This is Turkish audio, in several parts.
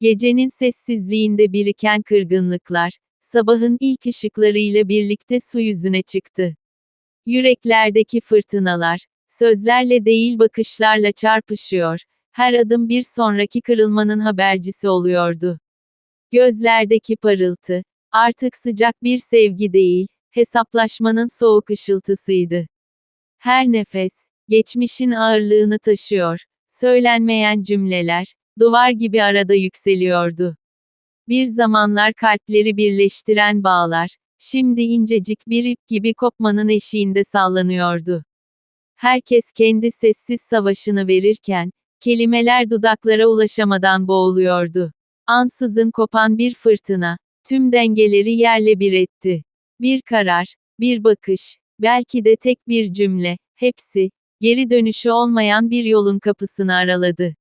Gecenin sessizliğinde biriken kırgınlıklar, sabahın ilk ışıklarıyla birlikte su yüzüne çıktı. Yüreklerdeki fırtınalar, sözlerle değil bakışlarla çarpışıyor, her adım bir sonraki kırılmanın habercisi oluyordu. Gözlerdeki parıltı, artık sıcak bir sevgi değil, hesaplaşmanın soğuk ışıltısıydı. Her nefes, geçmişin ağırlığını taşıyor, söylenmeyen cümleler, duvar gibi arada yükseliyordu. Bir zamanlar kalpleri birleştiren bağlar, şimdi incecik bir ip gibi kopmanın eşiğinde sallanıyordu. Herkes kendi sessiz savaşını verirken, kelimeler dudaklara ulaşamadan boğuluyordu. Ansızın kopan bir fırtına, tüm dengeleri yerle bir etti. Bir karar, bir bakış, belki de tek bir cümle, hepsi, geri dönüşü olmayan bir yolun kapısını araladı.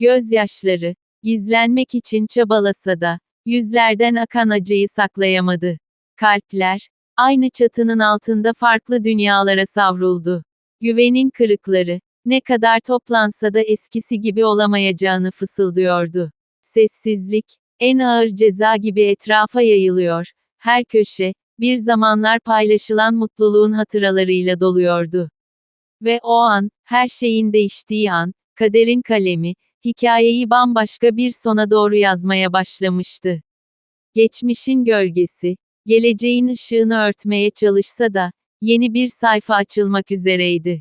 Gözyaşları, gizlenmek için çabalasa da, yüzlerden akan acıyı saklayamadı. Kalpler, aynı çatının altında farklı dünyalara savruldu. Güvenin kırıkları, ne kadar toplansa da eskisi gibi olamayacağını fısıldıyordu. Sessizlik, en ağır ceza gibi etrafa yayılıyor. Her köşe, bir zamanlar paylaşılan mutluluğun hatıralarıyla doluyordu. Ve o an, her şeyin değiştiği an, kaderin kalemi, hikayeyi bambaşka bir sona doğru yazmaya başlamıştı. Geçmişin gölgesi, geleceğin ışığını örtmeye çalışsa da, yeni bir sayfa açılmak üzereydi.